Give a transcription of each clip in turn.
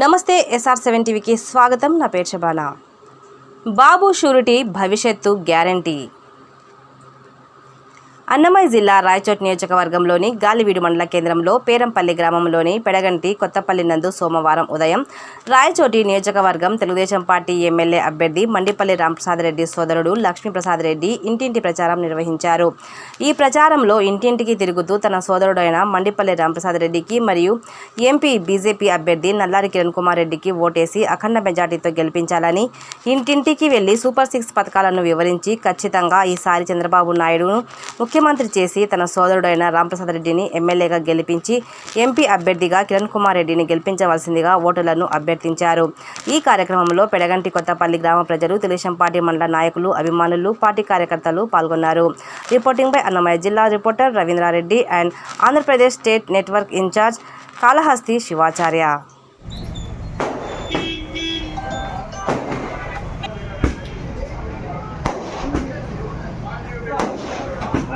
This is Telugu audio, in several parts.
నమస్తే ఎస్ఆర్ సెవెన్ టీవీకి స్వాగతం. నా పేరు బాబు షూరిటీ భవిష్యత్తు గ్యారంటీ. అన్నమయ్య జిల్లా రాయచోట్ నియోజకవర్గంలోని గాలివీడు మండల కేంద్రంలో పేరంపల్లి గ్రామంలోని పెడగంటి కొత్తపల్లి నందు సోమవారం ఉదయం రాయచోటి నియోజకవర్గం తెలుగుదేశం పార్టీ ఎమ్మెల్యే అభ్యర్థి మండిపల్లి రామప్రసాద్ రెడ్డి సోదరుడు లక్ష్మీప్రసాద్ రెడ్డి ఇంటింటి ప్రచారం నిర్వహించారు. ఈ ప్రచారంలో ఇంటింటికి తిరుగుతూ తన సోదరుడైన మండిపల్లి రామప్రసాద్ రెడ్డికి మరియు ఎంపీ బీజేపీ అభ్యర్థి నల్లారి కిరణ్ కుమార్ రెడ్డికి ఓటేసి అఖండ మెజార్టీతో గెలిపించాలని ఇంటింటికి వెళ్ళి సూపర్ సిక్స్ పథకాలను వివరించి ఖచ్చితంగా ఈసారి చంద్రబాబు నాయుడును ముఖ్య ముఖ్యమంత్రి చేసి తన సోదరుడైన రామప్రసాద్ రెడ్డిని ఎమ్మెల్యేగా గెలిపించి ఎంపీ అభ్యర్థిగా కిరణ్ కుమార్ రెడ్డిని గెలిపించవలసిందిగా ఓటర్లను అభ్యర్థించారు. ఈ కార్యక్రమంలో పెడగంటి కొత్తపల్లి గ్రామ ప్రజలు తెలుగుదేశం పార్టీ మండల నాయకులు అభిమానులు పార్టీ కార్యకర్తలు పాల్గొన్నారు. రిపోర్టింగ్ బై అన్నమయ్య జిల్లా reporter Ravindra Reddy and Andhra Pradesh state network incharge Kalahasti Sivacharya.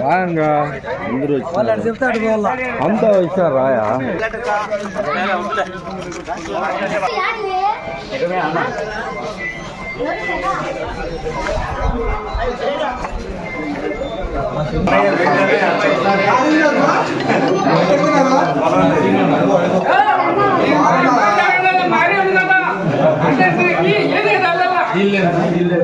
రాయంగా అందరూ అంతా వచ్చారు రాయా ಇಲ್ಲ ಇಲ್ಲ